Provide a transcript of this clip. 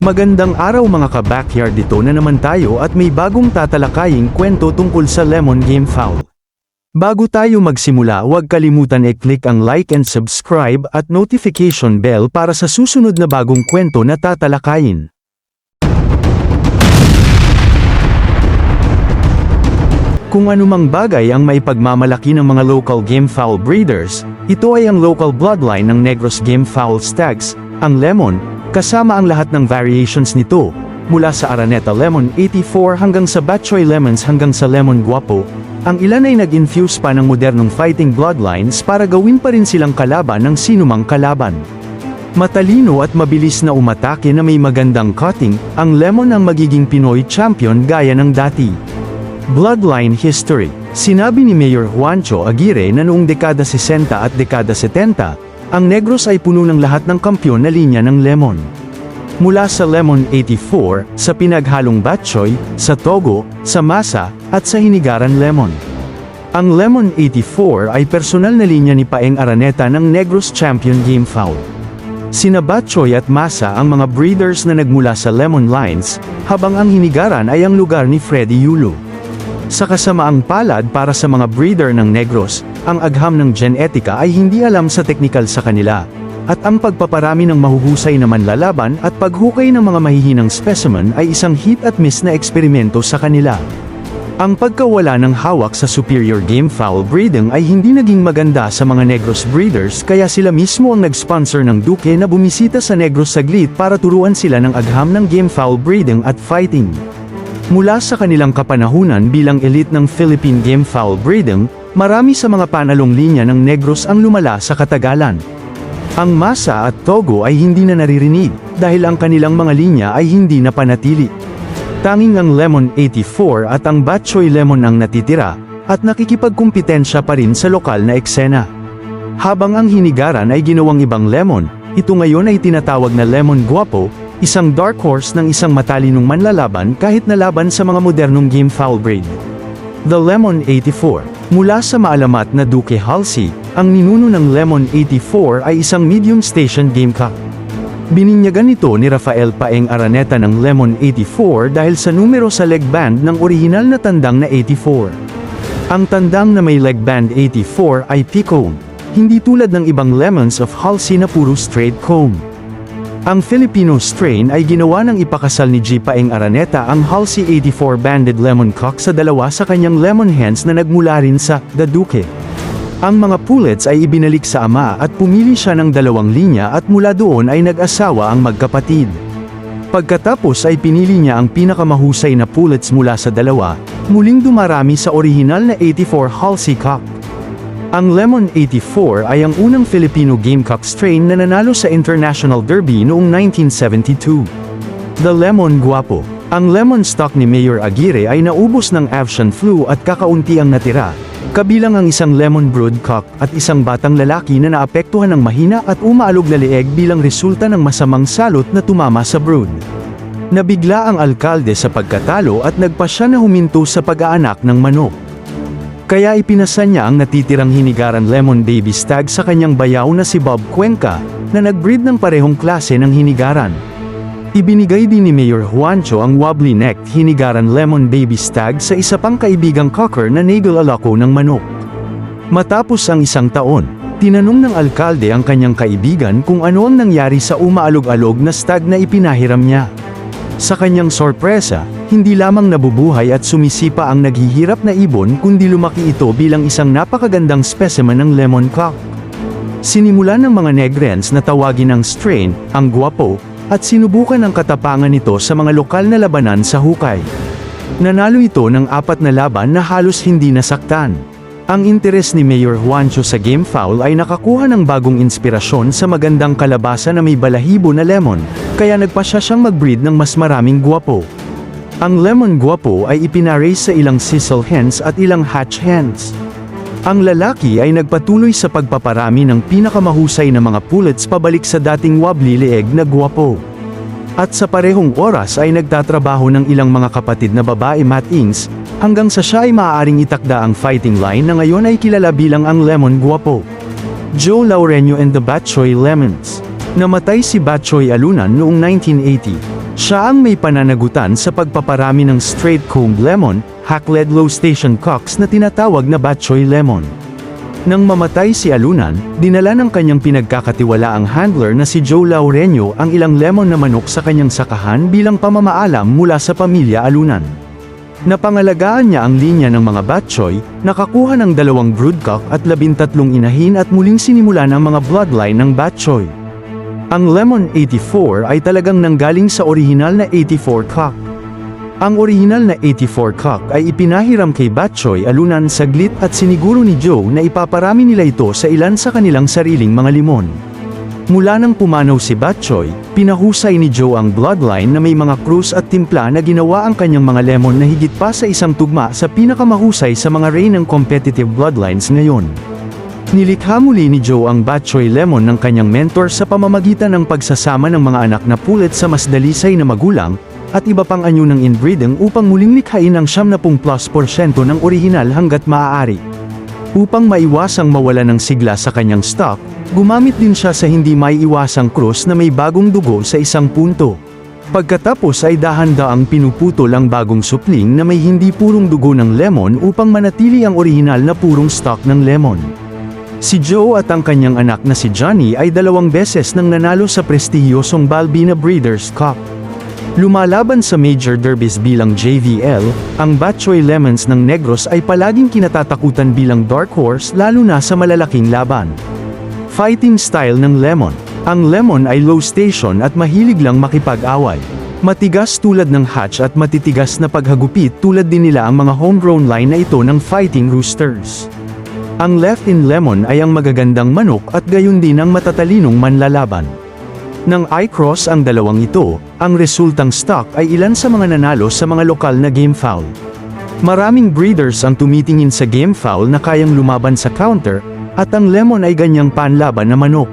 Magandang araw mga ka-backyard dito na naman tayo at may bagong tatalakaying kwento tungkol sa Lemon Game Foul. Bago tayo magsimula huwag kalimutan i-click ang like and subscribe at notification bell para sa susunod na bagong kwento na tatalakayin. Kung anumang bagay ang maipagmamalaki ng mga local game fowl breeders, ito ay ang local bloodline ng Negros Game Fowl Stags, ang Lemon, kasama ang lahat ng variations nito, mula sa Araneta Lemon 84 hanggang sa Batchoy Lemons hanggang sa Lemon Guapo, ang ilan ay nag-infuse pa ng modernong fighting bloodlines para gawin pa rin silang kalaban ng sinumang kalaban. Matalino at mabilis na umatake na may magandang cutting, ang Lemon ang magiging Pinoy champion gaya ng dati. Bloodline History Sinabi ni Mayor Juancho Aguirre na noong dekada 60 at dekada 70, ang Negros ay puno ng lahat ng kampyon na linya ng Lemon. Mula sa Lemon 84, sa pinaghalong Batchoy, sa Togo, sa Masa, at sa Hinigaran Lemon. Ang Lemon 84 ay personal na linya ni Paeng Araneta ng Negros Champion Game Foul. Sina Batchoy at Masa ang mga breeders na nagmula sa Lemon Lines, habang ang Hinigaran ay ang lugar ni Freddy Yulo. Sa kasamaang palad para sa mga breeder ng Negros, ang agham ng genetika ay hindi alam sa teknikal sa kanila, at ang pagpaparami ng mahuhusay na manlalaban at paghukay ng mga mahihinang specimen ay isang hit at miss na eksperimento sa kanila. Ang pagkawala ng hawak sa superior game fowl breeding ay hindi naging maganda sa mga Negros breeders kaya sila mismo ang nag-sponsor ng Duke na bumisita sa Negros saglit para turuan sila ng agham ng game fowl breeding at fighting. Mula sa kanilang kapanahunan bilang elite ng Philippine Game Fowl Breeding, marami sa mga panalong linya ng Negros ang lumala sa katagalan. Ang Masa at Togo ay hindi na naririnig, dahil ang kanilang mga linya ay hindi na panatili. Tanging ang Lemon 84 at ang Batchoy Lemon ang natitira, at nakikipagkumpetensya pa rin sa lokal na eksena. Habang ang hinigaran ay ginawang ibang lemon, ito ngayon ay tinatawag na Lemon Guapo, isang dark horse ng isang matalinong manlalaban kahit nalaban sa mga modernong game foul breed. The Lemon 84 Mula sa maalamat na Duke Halsey, ang ninuno ng Lemon 84 ay isang medium station gamecock. Bininyagan nito ni Rafael Paeng Araneta ng Lemon 84 dahil sa numero sa leg band ng orihinal na tandang na 84. Ang tandang na may leg band 84 ay P-cone, hindi tulad ng ibang lemons of Halsey na puro straight comb. Ang Filipino strain ay ginawa ng ipakasal ni G. Araneta ang Halsey 84 Banded Lemon Cock sa dalawa sa kanyang lemon hens na nagmula rin sa The Duque. Ang mga pullets ay ibinalik sa ama at pumili siya ng dalawang linya at mula doon ay nag-asawa ang magkapatid. Pagkatapos ay pinili niya ang pinakamahusay na pullets mula sa dalawa, muling dumarami sa orihinal na 84 Halsey Cock. Ang Lemon 84 ay ang unang Filipino Gamecock strain na nanalo sa International Derby noong 1972. The Lemon Guapo Ang lemon stock ni Mayor Aguirre ay naubos ng avian flu at kakaunti ang natira, kabilang ang isang lemon broodcock at isang batang lalaki na naapektuhan ng mahina at umaalog na leeg bilang resulta ng masamang salot na tumama sa brood. Nabigla ang alkalde sa pagkatalo at nagpasya na huminto sa pag-aanak ng manok. Kaya ipinasa niya ang natitirang hinigaran lemon baby stag sa kanyang bayaw na si Bob Cuenca, na nagbreed ng parehong klase ng hinigaran. Ibinigay din ni Mayor Juancho ang wobbly-necked hinigaran lemon baby stag sa isa pang kaibigang cocker na Nagel Alaco ng manok. Matapos ang isang taon, tinanong ng alkalde ang kanyang kaibigan kung ano ang nangyari sa umaalog-alog na stag na ipinahiram niya. Sa kanyang sorpresa, hindi lamang nabubuhay at sumisipa ang naghihirap na ibon kundi lumaki ito bilang isang napakagandang specimen ng lemon cock. Sinimula ng mga Negrens na tawagin ang strain, ang guwapo, at sinubukan ang katapangan nito sa mga lokal na labanan sa hukay. Nanalo ito ng apat na laban na halos hindi nasaktan. Ang interes ni Mayor Juancho sa game foul ay nakakuha ng bagong inspirasyon sa magandang kalabasa na may balahibo na lemon, kaya nagpasya siyang mag-breed ng mas maraming guwapo. Ang lemon guwapo ay ipinaraise sa ilang sisal hens at ilang hatch hens. Ang lalaki ay nagpatuloy sa pagpaparami ng pinakamahusay na mga pullets pabalik sa dating wobbly leeg na guwapo. At sa parehong oras ay nagtatrabaho ng ilang mga kapatid na babae matings, hanggang sa siya ay maaaring itakda ang fighting line na ngayon ay kilala bilang ang Lemon Guapo. Joe Laurenio and the Batchoy Lemons. Namatay si Batchoy Alunan noong 1980. Siya ang may pananagutan sa pagpaparami ng straight-combed lemon, hacklead low station cocks na tinatawag na batchoy lemon. Nang mamatay si Alunan, dinala ng kanyang pinagkakatiwalaang handler na si Joe Laurenio ang ilang lemon na manok sa kanyang sakahan bilang pamamaalam mula sa pamilya Alunan. Napangalagaan niya ang linya ng mga batchoy, nakakuha ng dalawang broodcock at labintatlong inahin at muling sinimulan ang mga bloodline ng batchoy. Ang Lemon 84 ay talagang nanggaling sa orihinal na 84 cock. Ang orihinal na 84 cock ay ipinahiram kay Batchoy alunan saglit at siniguro ni Joe na ipaparami nila ito sa ilan sa kanilang sariling mga limon. Mula nang pumanaw si Batchoy, pinahusay ni Joe ang bloodline na may mga krus at timpla na ginawa ang kanyang mga lemon na higit pa sa isang tugma sa pinakamahusay sa mga reign ng competitive bloodlines ngayon. Nilikha muli ni Joe ang Batchoy Lemon ng kanyang mentor sa pamamagitan ng pagsasama ng mga anak na pulit sa mas dalisay na magulang, at iba pang anyo ng inbreeding upang muling likhain ang 70 plus porsyento ng orihinal hanggat maaari. Upang maiwasang mawala ng sigla sa kanyang stock, gumamit din siya sa hindi maiiwasang krus na may bagong dugo sa isang punto. Pagkatapos ay dahan-daang pinuputol ang bagong supling na may hindi purong dugo ng lemon upang manatili ang orihinal na purong stock ng lemon. Si Joe at ang kanyang anak na si Johnny ay dalawang beses nang nanalo sa prestihiyosong Balbina Breeders' Cup. Lumalaban sa major derbies bilang JVL, ang Batchoy Lemons ng Negros ay palaging kinatatakutan bilang dark horse lalo na sa malalaking laban. Fighting style ng Lemon. Ang Lemon ay low station at mahilig lang makipag-away. Matigas tulad ng hatch at matitigas na paghagupit tulad din nila ang mga homegrown line na ito ng Fighting Roosters. Ang left in lemon ay ang magagandang manok at gayon din ang matatalinong manlalaban. Nang i-cross ang dalawang ito, ang resultang stock ay ilan sa mga nanalo sa mga lokal na game foul. Maraming breeders ang tumitingin sa game foul na kayang lumaban sa counter, at ang lemon ay ganyang panlaban na manok.